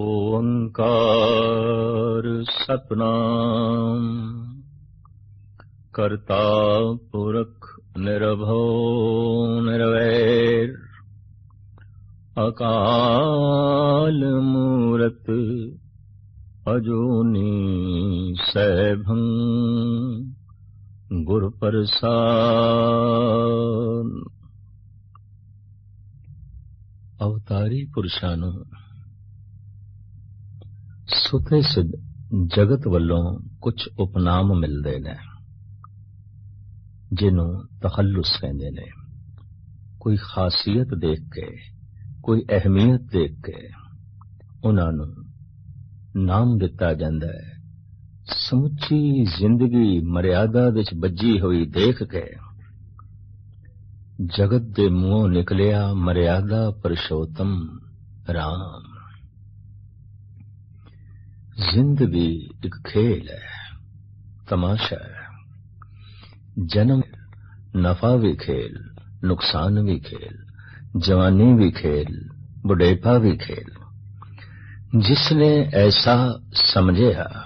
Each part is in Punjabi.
ओङ्कार सपनाम् कर्ता पुरख निरभो निरवैर। अकाल मूरत अजोनी सैभं। गुरुप्रसाद अवतारी पुरुषानु ਸੁਤੇ ਸਿੱਧ ਜਗਤ ਵੱਲੋਂ ਕੁਝ ਉਪਨਾਮ ਮਿਲਦੇ ਨੇ, ਜਿਹਨੂੰ ਤਖੱਲੁਸ ਕਹਿੰਦੇ ਨੇ। ਕੋਈ ਖਾਸੀਅਤ ਦੇਖ ਕੇ, ਕੋਈ ਅਹਿਮੀਅਤ ਦੇਖ ਕੇ ਉਹਨਾਂ ਨੂੰ ਨਾਮ ਦਿੱਤਾ ਜਾਂਦਾ ਹੈ। ਸਮੁੱਚੀ ਜ਼ਿੰਦਗੀ ਮਰਿਆਦਾ ਵਿੱਚ ਬੱਜੀ ਹੋਈ ਦੇਖ ਕੇ ਜਗਤ ਦੇ ਮੂੰਹੋਂ ਨਿਕਲਿਆ ਮਰਿਆਦਾ ਪਰਸ਼ੋਤਮ ਰਾਮ। ਜ਼ਿੰਦਗੀ ਇੱਕ ਖੇਲ ਹੈ, ਤਮਾਸ਼ਾ ਹੈ। ਜਨਮ ਨਫਾ ਵੀ ਖੇਲ, ਨੁਕਸਾਨ ਵੀ ਖੇਲ, ਜਵਾਨੀ ਵੀ ਖੇਲ, ਬੁਢੇਪਾ ਵੀ ਖੇਲ। ਜਿਸਨੇ ਐਸਾ ਸਮਝਿਆ,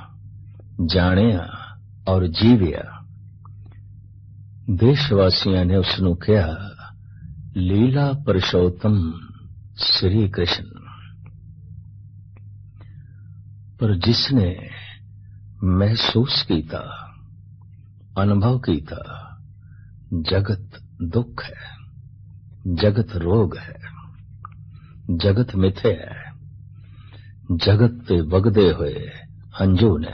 ਜਾਣਿਆ ਔਰ ਜੀਵਿਆ ਦੇਸ਼ ਵਾਸੀਆਂ ਨੇ ਉਸ ਨੂੰ ਕਿਹਾ, ਲੀਲਾ ਪਰਸ਼ੋਤਮ ਸ੍ਰੀ ਕ੍ਰਿਸ਼ਨ। ਪਰ ਜਿਸਨੇ ਮਹਿਸੂਸ ਕੀਤਾ ਅਨੁਭਵ ਕੀਤਾ ਜਗਤ ਦੁੱਖ ਹੈ ਜਗਤ ਰੋਗ ਹੈ ਜਗਤ ਮਿੱਥੇ ਹੈ ਜਗਤ ਤੇ ਵਗਦੇ ਹੋਏ ਹੰਝੂ ਨੇ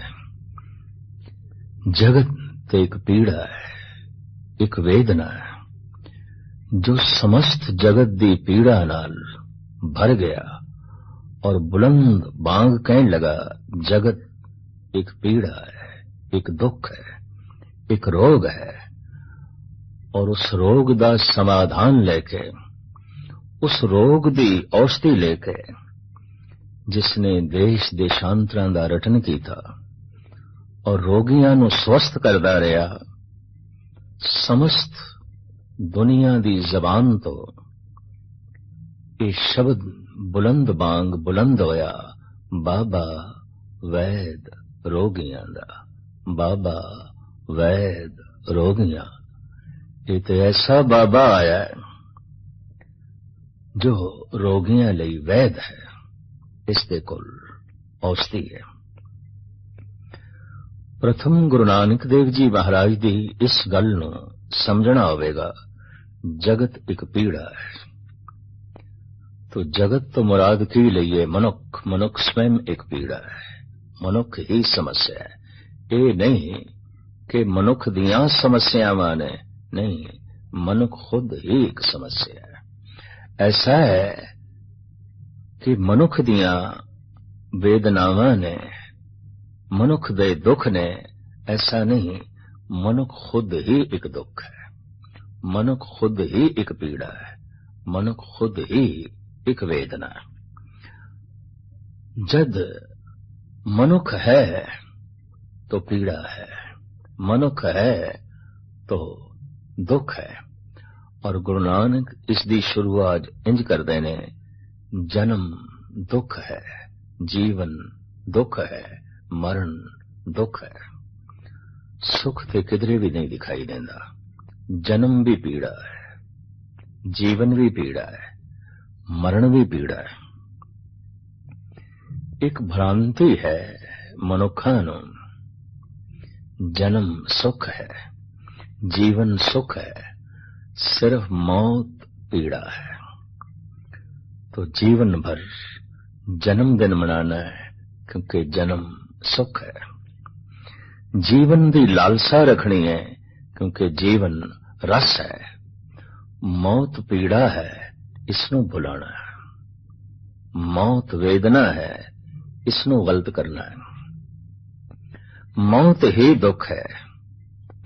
ਜਗਤ ਤੇ ਇੱਕ ਪੀੜਾ ਹੈ ਇੱਕ ਵੇਦਨਾ ਹੈ ਜੋ ਸਮਸਤ ਜਗਤ ਦੀ ਪੀੜਾ ਨਾਲ ਭਰ ਗਿਆ ਔਰ ਬੁਲੰਦ ਬਾਂਗ ਕਹਿਣ ਲਗਾ ਜਗਤ ਇੱਕ ਪੀੜਾ ਹੈ ਇੱਕ ਦੁੱਖ ਹੈ ਇੱਕ ਰੋਗ ਹੈ ਔਰ ਉਸ ਰੋਗ ਦਾ ਸਮਾਧਾਨ ਲੈ ਕੇ ਉਸ ਰੋਗ ਦੀ ਔਸ਼ਧੀ ਲੈ ਕੇ ਜਿਸ ਨੇ ਦੇਸ਼ ਦੇਸ਼ਾਂਤਰਾਂ ਦਾ ਰਟਨ ਕੀਤਾ ਔਰ ਰੋਗੀਆਂ ਨੂੰ ਸਵਸਥ ਕਰਦਾ ਰਿਹਾ ਸਮਸਤ ਦੁਨੀਆ ਦੀ ਜ਼ਬਾਨ ਤੋਂ ਇਹ ਸ਼ਬਦ ਬੁਲੰਦ ਬਾਂਗ ਬੁਲੰਦ ਹੋਇਆ। ਬਾਬਾ ਵੈਦ ਰੋਗੀਆਂ ਦਾ। ਬਾਬਾ ਵੈਦ ਰੋਗੀਆਂ। ਇਹ ਤੇ ਐਸਾ ਬਾਬਾ ਆਇਆ ਜੋ ਰੋਗੀਆਂ ਲਈ ਵੈਦ ਹੈ। ਇਸ ਦੇ ਕੋਲ ਔਸਤੀ ਹੈ। ਪ੍ਰਥਮ ਗੁਰੂ ਨਾਨਕ ਦੇਵ ਜੀ ਮਹਾਰਾਜ ਦੀ ਇਸ ਗੱਲ ਨੂੰ ਸਮਝਣਾ ਹੋਵੇਗਾ, ਜਗਤ ਇੱਕ ਪੀੜਾ ਹੈ। तो जगत तो मुराद की लिए मनुख मनुख स्वयं एक पीड़ा है। मनुख ही समस्या है। ये नहीं कि मनुख दिया समस्यावां ने, नहीं, मनुख खुद ही एक समस्या है। ऐसा है कि मनुख दिया वेदनावां ने, मनुख दे दुख ने, ऐसा नहीं, मनुख खुद ही एक दुख है। मनुख खुद ही एक पीड़ा है। मनुख खुद ही ਇੱਕ ਵੇਦਨਾ ਜਦ ਮਨੁੱਖ ਹੈ तो पीड़ा है मनुख है तो दुख है और गुरु नानक इस दी शुरुआत इंज करते ने जन्म दुख है जीवन दुख है मरण दुख है सुख ते किधरे भी नहीं दिखाई देता जन्म भी पीड़ा है जीवन भी पीड़ा है मरण भी पीड़ा है एक भ्रांति है मनोखानो जन्म सुख है जीवन सुख है सिर्फ मौत पीड़ा है तो जीवन भर जन्मदिन मनाना है क्योंकि जन्म सुख है जीवन की लालसा रखनी है क्योंकि जीवन रस है मौत पीड़ा है ਇਸ ਨੂੰ ਭੁਲਾਣਾ ਹੈ। ਮੌਤ ਵੇਦਨਾ ਹੈ ਇਸ ਨੂੰ ਗਲਤ ਕਰਨਾ ਹੈ। ਮੌਤ ਹੀ ਦੁੱਖ ਹੈ,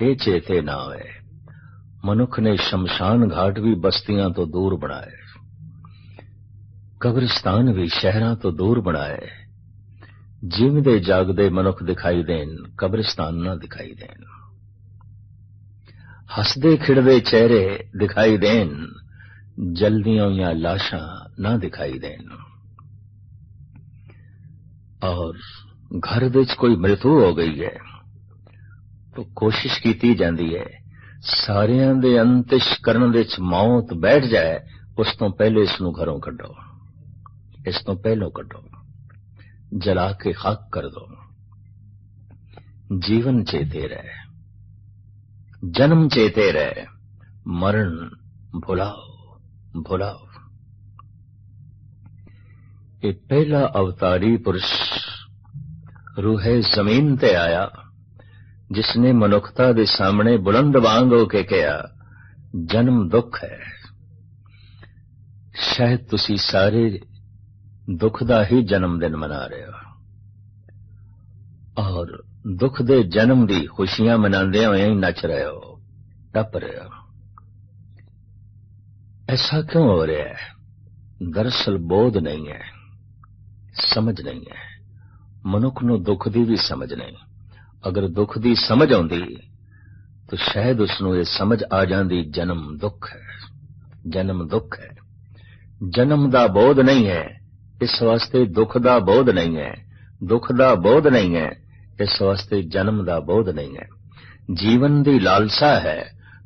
ਇਹ ਚੇਤੇ ਨਾ ਹੋਏ ਮਨੁੱਖ ਨੇ ਸ਼ਮਸ਼ਾਨ ਘਾਟ ਵੀ ਬਸਤੀਆਂ ਤੋਂ ਦੂਰ ਬਣਾਏ। ਕਬਰਿਸਤਾਨ ਵੀ ਸ਼ਹਿਰਾਂ ਤੋਂ ਦੂਰ ਬਣਾਏ। ਜਿਉਂਦੇ ਜਾਗਦੇ ਮਨੁੱਖ ਦਿਖਾਈ ਦੇਣ, ਕਬਰਿਸਤਾਨ ਨਾ ਦਿਖਾਈ ਦੇਣ। ਹੱਸਦੇ ਖਿੜਦੇ ਚਿਹਰੇ ਦਿਖਾਈ ਦੇਣ ਜਲਦੀਆਂ ਹੋਈਆਂ ਲਾਸ਼ਾਂ ਨਾ ਦਿਖਾਈ ਦੇਣ ਔਰ ਘਰ ਵਿੱਚ ਕੋਈ ਮ੍ਰਿਤੂ ਹੋ ਗਈ ਹੈ ਤਾਂ ਕੋਸ਼ਿਸ਼ ਕੀਤੀ ਜਾਂਦੀ ਹੈ ਸਾਰਿਆਂ ਦੇ ਅੰਤਿਸ਼ ਕਰਨ ਵਿੱਚ ਮੌਤ ਬੈਠ ਜਾਏ ਉਸ ਤੋਂ ਪਹਿਲੇ ਇਸ ਨੂੰ ਘਰੋਂ ਕੱਢੋ ਇਸ ਤੋਂ ਪਹਿਲਾਂ ਕੱਢੋ ਜਲਾ ਕੇ ਖਾਕ ਕਰ ਦੋ ਜੀਵਨ ਚੇਤੇ ਰਹੇ ਜਨਮ ਚੇਤੇ ਰਹੇ ਮਰਨ ਭੁਲਾਓ ਭੁਲਾਓ। ਇਹ ਪਹਿਲਾ ਅਵਤਾਰੀ ਪੁਰਸ਼ ਰੂਹੇ ਜ਼ਮੀਨ ਤੇ ਆਇਆ ਜਿਸ ਨੇ ਮਨੁੱਖਤਾ ਦੇ ਸਾਹਮਣੇ ਬੁਲੰਦ ਵਾਂਗ ਹੋ ਕੇ ਕਿਹਾ, ਜਨਮ ਦੁੱਖ ਹੈ। ਸ਼ਾਇਦ ਤੁਸੀਂ ਸਾਰੇ ਦੁੱਖ ਦਾ ਹੀ ਜਨਮ ਦਿਨ ਮਨਾ ਰਹੇ ਹੋ। ਔਰ ਦੁੱਖ ਦੇ ਜਨਮ ਦੀ ਖੁਸ਼ੀਆਂ ਮਨਾਉਂਦੇ ਹੋਏ ਹੀ ਨੱਚ ਰਹੇ ਹੋ, ਟੱਪ ਰਹੇ ਹੋ। ਐਸਾ ਕਿਉਂ ਹੋ ਰਿਹਾ ਹੈ ਦਰਅਸਲ ਬੋਧ ਨਹੀਂ ਹੈ ਸਮਝ ਨਹੀਂ ਹੈ ਮਨੁੱਖ ਨੂੰ ਦੁੱਖ ਦੀ ਵੀ ਸਮਝ ਨਹੀਂ ਅਗਰ ਦੁੱਖ ਦੀ ਸਮਝ ਆਉਂਦੀ ਤਾਂ ਸ਼ਾਇਦ ਉਸ ਨੂੰ ਇਹ ਸਮਝ ਆ ਜਾਂਦੀ ਜਨਮ ਦੁੱਖ ਹੈ ਜਨਮ ਦੁੱਖ ਹੈ ਜਨਮ ਦਾ ਬੋਧ ਨਹੀਂ ਹੈ ਇਸ ਵਾਸਤੇ ਦੁੱਖ ਦਾ ਬੋਧ ਨਹੀਂ ਹੈ ਦੁੱਖ ਦਾ ਬੋਧ ਨਹੀਂ ਹੈ ਇਸ ਵਾਸਤੇ ਜਨਮ ਦਾ ਬੋਧ ਨਹੀਂ ਹੈ ਜੀਵਨ ਦੀ ਲਾਲਸਾ ਹੈ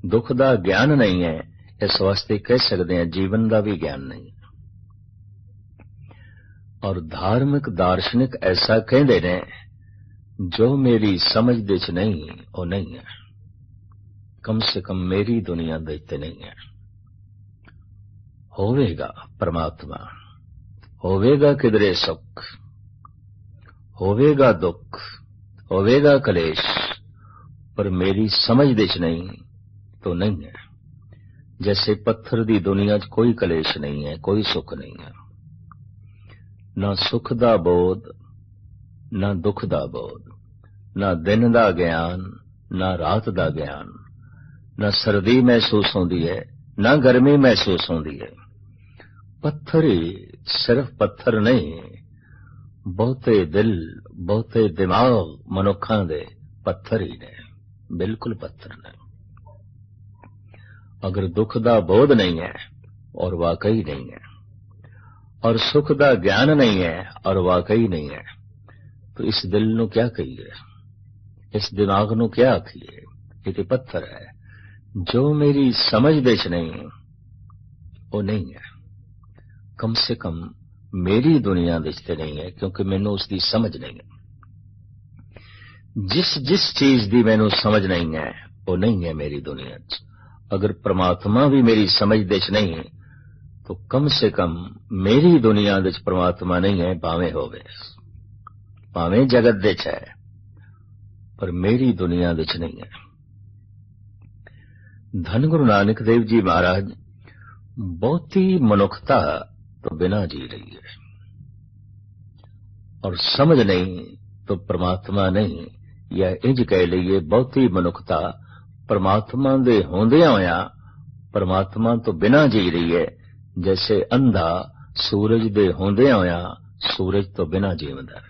ਦੁੱਖ ਦਾ ਗਿਆਨ ਨਹੀਂ ਹੈ ਇਸ ਵਾਸਤੇ ਕਹਿ ਸਕਦੇ ਹਾਂ ਜੀਵਨ ਦਾ ਵੀ ਗਿਆਨ ਨਹੀਂ ਔਰ ਧਾਰਮਿਕ ਦਾਰਸ਼ਨਿਕ ਐਸਾ ਕਹਿੰਦੇ ਨੇ ਜੋ ਮੇਰੀ ਸਮਝ ਦੇ ਚ ਨਹੀਂ ਉਹ ਨਹੀਂ ਹੈ ਕਮ ਸੇ ਕਮ ਮੇਰੀ ਦੁਨੀਆ ਦੇ ਤੇ ਨਹੀਂ ਹੈ ਹੋਵੇਗਾ ਪਰਮਾਤਮਾ ਹੋਵੇਗਾ ਕਿਦਰੇ ਸੁਖ ਹੋਵੇਗਾ ਦੁੱਖ ਹੋਵੇਗਾ ਕਲੇਸ਼ ਪਰ ਮੇਰੀ ਸਮਝ ਦੇ ਚ ਨਹੀਂ तो नहीं है जैसे पत्थर दी दुनिया च कोई कलेश नहीं है कोई सुख नहीं है ਨਾ ਸੁਖ ਦਾ ਬੋਧ ਨਾ ਦੁੱਖ ਦਾ ਬੋਧ ਨਾ ਦਿਨ ਦਾ ਗਿਆਨ ਨਾ ਰਾਤ ਦਾ ਗਿਆਨ ਨਾ ਸਰਦੀ ਮਹਿਸੂਸ ਹੁੰਦੀ ਹੈ ਨਾ ਗਰਮੀ ਮਹਿਸੂਸ ਹੁੰਦੀ ਹੈ ਪੱਥਰ ਹੀ ਸਿਰਫ ਪੱਥਰ ਨਹੀਂ ਬਹੁਤੇ ਦਿਲ ਬਹੁਤੇ ਦਿਮਾਗ ਮਨੁੱਖਾਂ ਦੇ ਪੱਥਰ ਹੀ ਨੇ ਬਿਲਕੁਲ ਪੱਥਰ ਨੇ अगर दुख का बोध नहीं है और वाकई नहीं है, और सुख का ज्ञान नहीं है और वाकई नहीं है तो इस दिल न क्या कहिए? इस दिमाग न क्या आखिए? ये तो पत्थर है। जो मेरी समझ देश नहीं, वो नहीं है। कम से कम मेरी दुनिया दिखते नहीं है, क्योंकि मैनू उसकी समझ नहीं है। जिस जिस चीज़ की मैनू समझ नहीं है, वो नहीं है मेरी दुनिया च। अगर परमात्मा भी मेरी समझ देश नहीं है तो कम से कम मेरी दुनिया दिच परमात्मा नहीं है भावे हो गए। भावे जगत दिच है, पर मेरी दुनिया दिच नहीं है। धन गुरु नानक देव जी महाराज, बहुत ही मनुखता तो बिना जी रही है। और समझ नहीं तो परमात्मा नहीं, या इंज कह लीए बहुत ही मनुखता परमात्मा ਦੇ ਹੁੰਦਿਆਂ ਹੋਇਆਂ परमात्मा ਤੋਂ ਬਿਨਾ ਜੀ ਰਹੀ ਹੈ ਜੈਸੇ ਅੰਧਾ ਸੂਰਜ ਦੇ ਹੁੰਦਿਆਂ ਹੋਇਆਂ ਸੂਰਜ ਤੋਂ ਬਿਨਾ ਜੀਵਦਾ ਹੈ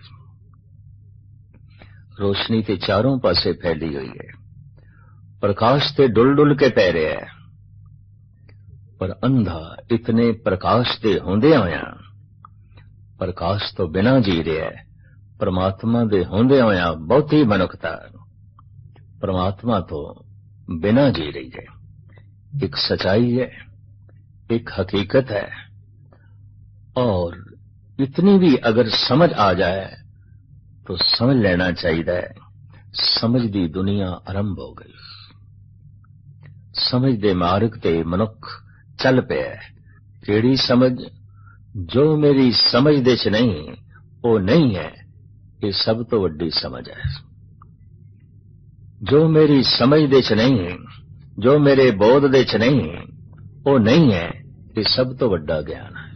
ਰੋਸ਼ਨੀ ਤੇ ਚਾਰੋਂ ਪਾਸੇ ਫੈਲੀ ਹੋਈ ਹੈ ਪ੍ਰਕਾਸ਼ ਤੇ ਡੁੱਲ ਡੁੱਲ ਕੇ ਪੈ ਰਿਹਾ ਹੈ ਪਰ ਅੰਧਾ ਇਤਨੇ ਪ੍ਰਕਾਸ਼ ਦੇ ਹੁੰਦਿਆਂ ਹੋਇਆਂ ਪ੍ਰਕਾਸ਼ ਤੋਂ ਬਿਨਾ ਜੀ ਰਿਹਾ ਹੈ ਪਰਮਾਤਮਾ ਦੇ ਹੁੰਦਿਆਂ ਹੋਇਆਂ ਬਹੁਤੀ ਮਨੁੱਖਤਾ ਪਰਮਾਤਮਾ ਤੋਂ ਬਿਨਾ ਜੀ ਰਹੀ ਹੈ ਇੱਕ ਸਚਾਈ ਹੈ एक हकीकत है और इतनी भी अगर समझ आ जाए तो समझ लेना चाहिए समझ दी दुनिया आरंभ हो गई समझ दे मार्ग ते मनुख चल पे केड़ी समझ जो मेरी समझ दे च नहीं वो नहीं है ये सब तो वड्डी समझ है ਜੋ ਮੇਰੀ ਸਮਝ ਦੇ ਚ ਨਹੀਂ, ਜੋ ਮੇਰੇ ਬੋਧ ਦੇ ਚ ਨਹੀਂ, ਉਹ ਨਹੀਂ ਹੈ, ਇਹ ਸਭ ਤੋਂ ਵੱਡਾ ਗਿਆਨ ਹੈ।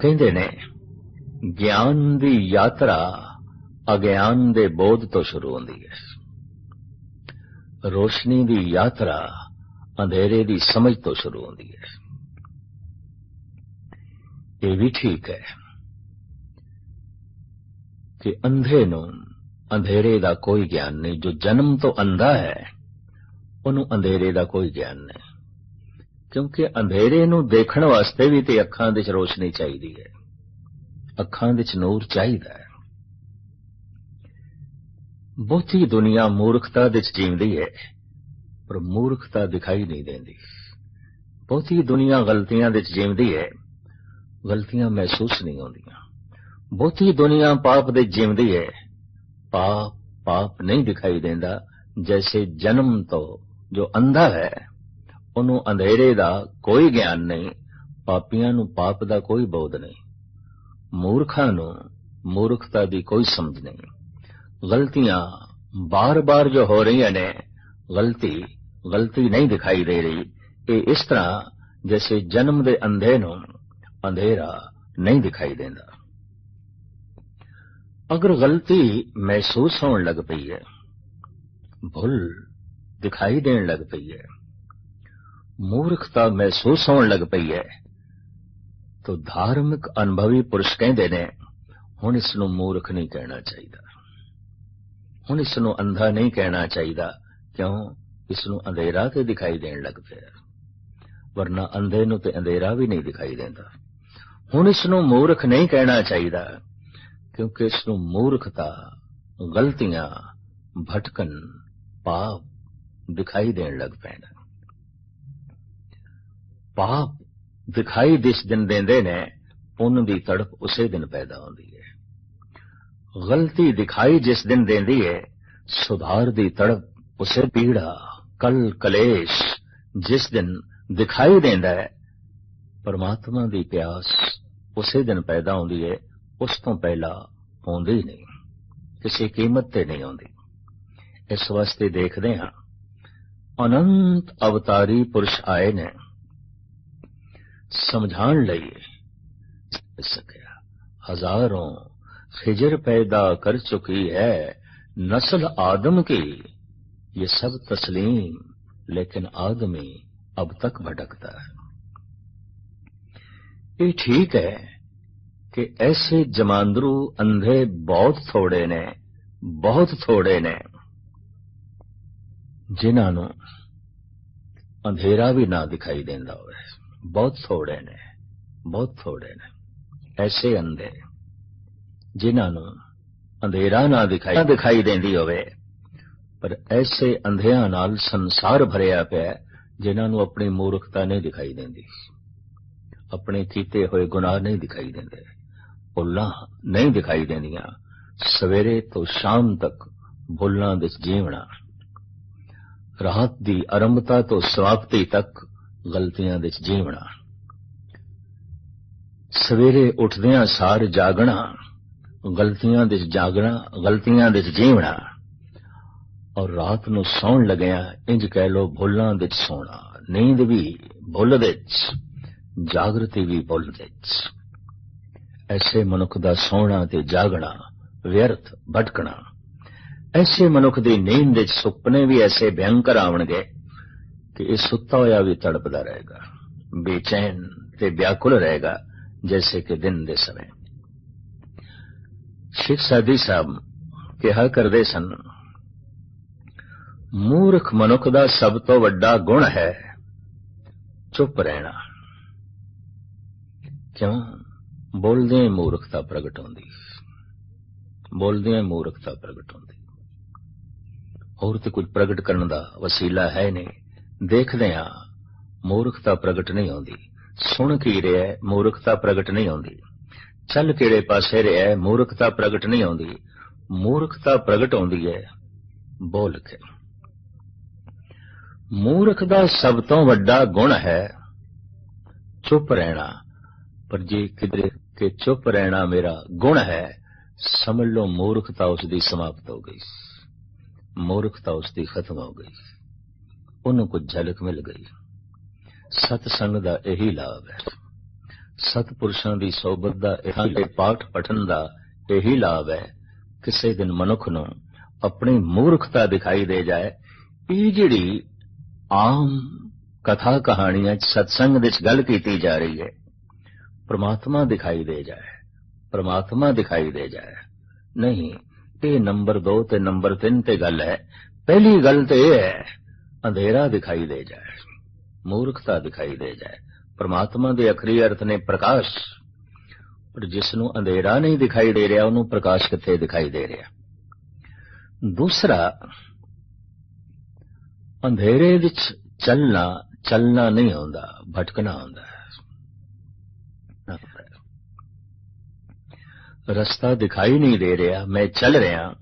ਕਹਿੰਦੇ ਨੇ, ਗਿਆਨ ਦੀ ਯਾਤਰਾ ਅਗਿਆਨ ਦੇ ਬੋਧ ਤੋਂ ਸ਼ੁਰੂ ਹੁੰਦੀ ਹੈ। ਰੋਸ਼ਨੀ ਦੀ ਯਾਤਰਾ ਅੰਧੇਰੇ ਦੀ ਸਮਝ ਤੋਂ ਸ਼ੁਰੂ ਹੁੰਦੀ ਹੈ। ਇਹ ਵੀ ਠੀਕ ਹੈ ਕਿ ਅੰਧੇ ਨੂੰ ਅੰਧੇਰੇ ਦਾ ਕੋਈ ਗਿਆਨ ਨਹੀਂ, ਜੋ ਜਨਮ ਤੋਂ ਅੰਧਾ ਹੈ, ਉਹਨੂੰ ਅੰਧੇਰੇ ਦਾ ਕੋਈ ਗਿਆਨ ਨਹੀਂ। ਕਿਉਂਕਿ ਅੰਧੇਰੇ ਨੂੰ ਦੇਖਣ ਵਾਸਤੇ ਵੀ ਤੇ ਅੱਖਾਂ ਦੇ ਚ ਰੋਸ਼ਨੀ ਚਾਹੀਦੀ ਹੈ। ਅੱਖਾਂ ਵਿੱਚ ਨੂਰ ਚਾਹੀਦਾ ਹੈ। ਬਹੁਤੀ ਦੁਨੀਆ ਮੂਰਖਤਾ ਵਿੱਚ ਜੀਂਦੀ ਹੈ, ਪਰ ਮੂਰਖਤਾ ਦਿਖਾਈ ਨਹੀਂ ਦਿੰਦੀ। ਬਹੁਤੀ ਦੁਨੀਆ ਗਲਤੀਆਂ ਵਿੱਚ ਜੀਂਦੀ ਹੈ, ਗਲਤੀਆਂ ਮਹਿਸੂਸ ਨਹੀਂ ਹੁੰਦੀਆਂ। ਬਹੁਤੀ ਦੁਨੀਆ ਪਾਪ ਦੇ ਜਿਉਂਦੀ ਹੈ ਪਾਪ ਪਾਪ ਨਹੀਂ ਦਿਖਾਈ ਦਿੰਦਾ, ਜੈਸੇ ਜਨਮ ਤੋਂ ਜੋ ਅੰਧਾ ਹੈ, ਉਹਨੂੰ ਅੰਧੇਰੇ ਦਾ ਕੋਈ ਗਿਆਨ ਨਹੀਂ, ਪਾਪੀਆਂ ਨੂੰ ਪਾਪ ਦਾ ਕੋਈ ਬੋਧ ਨਹੀਂ। ਮੂਰਖਾਂ ਨੂੰ ਮੂਰਖਤਾ ਦੀ ਕੋਈ ਸਮਝ ਨਹੀਂ। ਗਲਤੀਆਂ ਬਾਰ-ਬਾਰ ਜੋ ਹੋ ਰਹੀਆਂ ਨੇ, ਗਲਤੀ ਗਲਤੀ ਨਹੀਂ ਦਿਖਾਈ ਦੇ ਰਹੀ। ਇਹ ਇਸ ਤਰ੍ਹਾਂ ਜੈਸੇ ਜਨਮ ਦੇ ਅੰਧੇ ਨੂੰ ਅੰਧੇਰਾ ਨਹੀਂ ਦਿਖਾਈ ਦਿੰਦਾ। ਅਗਰ ਗਲਤੀ ਮਹਿਸੂਸ ਹੋਣ ਲੱਗ ਪਈ ਹੈ ਭੁੱਲ ਦਿਖਾਈ ਦੇਣ ਲੱਗ ਪਈ ਹੈ ਮੂਰਖਤਾ ਮਹਿਸੂਸ ਹੋਣ ਲੱਗ ਪਈ ਹੈ ਤੋ ਧਾਰਮਿਕ ਅਨੁਭਵੀ ਪੁਰਸ਼ ਕਹਿੰਦੇ ਨੇ ਹੁਣ ਇਸ ਨੂੰ ਮੂਰਖ ਨਹੀਂ ਕਹਿਣਾ ਚਾਹੀਦਾ ਹੁਣ ਇਸ ਨੂੰ ਅੰਧਾ ਨਹੀਂ ਕਹਿਣਾ ਚਾਹੀਦਾ ਕਿਉਂ ਇਸ ਨੂੰ ਅੰਧੇਰਾ ਤੇ ਦਿਖਾਈ ਦੇਣ ਲੱਗ ਪਿਆ ਵਰਨਾ ਅੰਧੇ ਨੂੰ ਤੇ ਅੰਧੇਰਾ ਵੀ ਨਹੀਂ ਦਿਖਾਈ ਦਿੰਦਾ ਹੁਣ ਇਸ ਨੂੰ ਮੂਰਖ ਨਹੀਂ ਕਹਿਣਾ ਚਾਹੀਦਾ ਕਿਉਂਕਿ ਇਸ ਨੂੰ ਮੂਰਖਤਾ, ਗਲਤੀਆਂ, ਭਟਕਣ, ਪਾਪ ਦਿਖਾਈ ਦੇਣ ਲੱਗ ਪੈਣਾ। ਪਾਪ ਦਿਖਾਈ ਦਿਸ ਦਿਨ ਦਿੰਦੇ ਨੇ, ਪੁੰਨ ਦੀ ਤੜਪ ਉਸੇ ਦਿਨ ਪੈਦਾ ਹੁੰਦੀ ਹੈ। ਗਲਤੀ ਦਿਖਾਈ ਜਿਸ ਦਿਨ ਦਿੰਦੀ ਹੈ, ਸੁਧਾਰ ਦੀ ਤੜਪ ਉਸੇ ਪੀੜਾ, ਕਲ, ਕਲੇਸ਼ ਜਿਸ ਦਿਨ ਦਿਖਾਈ ਦਿੰਦਾ ਹੈ, ਪਰਮਾਤਮਾ ਦੀ ਪਿਆਸ ਉਸੇ ਦਿਨ ਪੈਦਾ ਹੁੰਦੀ ਹੈ उस तो पहला आई नहीं किसी कीमत ते नहीं आती इस वास्ते देखते हाँ अनंत अवतारी पुरुष आए ने समझाण लिया हज़ारों खिजर पैदा कर चुकी है नस्ल आदम की ये सब तस्लीम लेकिन आदमी अब तक भटकता है ये ठीक है ਕਿ ਐਸੇ ਜਮਾਂਦਰੂ ਅੰਧੇ ਬਹੁਤ ਥੋੜੇ ਨੇ, ਬਹੁਤ ਥੋੜੇ ਨੇ, ਜਿਨ੍ਹਾਂ ਨੂੰ ਅੰਧੇਰਾ ਵੀ ਨਾ ਦਿਖਾਈ ਦਿੰਦਾ ਹੋਵੇ। ਬਹੁਤ ਥੋੜੇ ਨੇ, ਬਹੁਤ ਥੋੜੇ ਨੇ, ਐਸੇ ਅੰਧੇ, ਜਿਨ੍ਹਾਂ ਨੂੰ ਅੰਧੇਰਾ ਨਾ ਦਿਖਾਈ ਦਿਖਾਈ ਦਿੰਦੀ ਹੋਵੇ। ਪਰ ਐਸੇ ਅੰਧਿਆਂ ਨਾਲ ਸੰਸਾਰ ਭਰਿਆ ਪਿਆ ਜਿਨ੍ਹਾਂ ਨੂੰ ਆਪਣੀ ਮੂਰਖਤਾ ਨਹੀਂ ਦਿਖਾਈ ਦਿੰਦੀ, ਆਪਣੇ ਕੀਤੇ ਹੋਏ ਗੁਨਾਹ ਨਹੀਂ ਦਿਖਾਈ ਦਿੰਦੇ। ਭੁੱਲਾਂ ਨਹੀਂ ਦਿਖਾਈ ਦਿੰਦੀਆਂ। ਸਵੇਰੇ ਤੋਂ ਸ਼ਾਮ ਤੱਕ ਭੁੱਲਾਂ ਵਿੱਚ ਜੀਵਣਾ। ਰਾਤ ਦੀ ਆਰੰਭਤਾ ਤੋਂ ਸਮਾਪਤੀ ਤੱਕ ਗਲਤੀਆਂ ਵਿੱਚ ਜੀਵਣਾ। ਸਵੇਰੇ ਉੱਠਦਿਆਂ ਸਾਰ ਜਾਗਣਾ। ਗਲਤੀਆਂ ਵਿੱਚ ਜਾਗਣਾ, ਗਲਤੀਆਂ ਵਿੱਚ ਜੀਵਣਾ। ਔਰ ਰਾਤ ਨੂੰ ਸੌਣ ਲਗਿਆ ਇੰਜ ਕਹਿ ਲੋ ਭੁੱਲਾਂ ਵਿੱਚ ਸੋਣਾ। ਨੀਂਦ ਵੀ ਭੁੱਲ ਵਿੱਚ, ਜਾਗਰਤੀ ਵੀ ਭੁੱਲ ਵਿੱਚ। ਐਸੇ ਮਨੁੱਖ ਦਾ ਸੌਣਾ ਤੇ ਜਾਗਣਾ ਵਿਅਰਥ ਭਟਕਣਾ ਐਸੇ ਮਨੁੱਖ ਦੀ ਨੀਂਦ ਵਿੱਚ ਸੁਪਨੇ ਵੀ ਐਸੇ ਭਿਆਨਕ ਆਵਣਗੇ ਕਿ ਇਹ ਸੁੱਤਾ ਹੋਇਆ ਵੀ ਤੜਪਦਾ ਰਹੇਗਾ ਬੇਚੈਨ ਤੇ ਵਿਆਕੁਲ ਰਹੇਗਾ ਜੈਸੇ ਕਿ ਦਿਨ ਦੇ ਸਮੇਂ ਸ਼ੇਖ ਸਾਦੀ ਸਾਹਿਬ ਕਿਹਾ ਕਰਦੇ ਸਨ ਮੂਰਖ ਮਨੁੱਖ ਦਾ ਸਭ ਤੋਂ ਵੱਡਾ ਗੁਣ ਹੈ ਚੁੱਪ ਰਹਿਣਾ ਕਿਉਂ ਬੋਲਦੇ ਮੂਰਖਤਾ ਪ੍ਰਗਟ ਹੁੰਦੀ। ਬੋਲਦੇ ਮੂਰਖਤਾ ਪ੍ਰਗਟ ਹੁੰਦੀ। ਹੋਰ ਤੇ ਕੁਝ ਪ੍ਰਗਟ ਕਰਨ ਦਾ ਵਸੀਲਾ ਹੈ ਨਹੀਂ। ਦੇਖਦੇ ਆ, ਮੂਰਖਤਾ ਪ੍ਰਗਟ ਨਹੀਂ ਹੁੰਦੀ ਸੁਣ ਕੀ ਰਿਹਾ ਮੂਰਖਤਾ ਪ੍ਰਗਟ ਨਹੀਂ ਹੁੰਦੀ ਚੱਲ ਕਿਹੜੇ ਪਾਸੇ ਰਿਹਾ ਮੂਰਖਤਾ ਪ੍ਰਗਟ ਨਹੀਂ ਹੁੰਦੀ ਮੂਰਖਤਾ ਪ੍ਰਗਟ ਹੁੰਦੀ ਹੈ, ਬੋਲ ਕੇ। ਮੂਰਖ ਦਾ ਸਭ ਤੋਂ ਵੱਡਾ ਗੁਣ ਹੈ, ਚੁੱਪ ਰਹਿਣਾ। ਪਰ ਜੇ ਕਿਧਰੇ ਕਿ ਚੁੱਪ ਰਹਿਣਾ ਮੇਰਾ ਗੁਣ ਹੈ, ਸਮਝ ਲਓ ਮੂਰਖਤਾ ਉਸ ਦੀ ਸਮਾਪਤ ਹੋ ਗਈ। ਮੂਰਖਤਾ ਉਸ ਦੀ ਖਤਮ ਹੋ ਗਈ। ਉਹਨੂੰ ਕੁਝ ਝਲਕ ਮਿਲ ਗਈ। ਸਤ ਸੰਗ ਦਾ ਇਹੀ ਲਾਭ ਹੈ। ਸਤਪੁਰਸ਼ਾਂ ਦੀ ਸੋਬਤ ਦਾ ਇਹ ਪਾਠ ਪਠਨ ਦਾ ਇਹੀ ਲਾਭ ਹੈ। ਕਿਸੇ ਦਿਨ ਮਨੁੱਖ ਨੂੰ ਆਪਣੀ ਮੂਰਖਤਾ ਦਿਖਾਈ ਦੇ ਜਾਏ। ਇਹ ਜਿਹੜੀ ਆਮ ਕਥਾ ਕਹਾਣੀਆਂ ਚ ਸਤਸੰਗ ਵਿੱਚ ਗੱਲ ਕੀਤੀ ਜਾ ਰਹੀ ਹੈ ਪ੍ਰਮਾਤਮਾ ਦਿਖਾਈ ਦੇ ਜਾਏ। ਪ੍ਰਮਾਤਮਾ ਦਿਖਾਈ ਦੇ ਜਾਏ। ਨਹੀਂ, ਇਹ ਨੰਬਰ 2 ਤੇ ਨੰਬਰ 3 ਤੇ ਗੱਲ ਹੈ। ਪਹਿਲੀ ਗੱਲ ਤੇ ਇਹ ਹੈ, ਅੰਧੇਰਾ ਦਿਖਾਈ ਦੇ ਜਾਏ। ਮੂਰਖਤਾ ਦਿਖਾਈ ਦੇ ਜਾਏ। ਪਰਮਾਤਮਾ ਦੇ ਅਖਰੀ ਅਰਥ ਨੇ ਪ੍ਰਕਾਸ਼। ਪਰ ਜਿਸ ਨੂੰ ਅੰਧੇਰਾ ਨਹੀਂ ਦਿਖਾਈ ਦੇ ਰਿਹਾ, ਉਹਨੂੰ ਪ੍ਰਕਾਸ਼ ਕਿੱਥੇ ਦਿਖਾਈ ਦੇ ਰਿਹਾ? ਦੂਸਰਾ, ਅੰਧੇਰੇ ਵਿੱਚ ਚੱਲਣਾ ਚੱਲਣਾ ਨਹੀਂ ਹੁੰਦਾ ਭਟਕਣਾ ਹੁੰਦਾ ਰਸਤਾ ਦਿਖਾਈ ਨਹੀਂ ਦੇ ਰਿਹਾ। ਮੈਂ ਚੱਲ ਰਿਹਾ।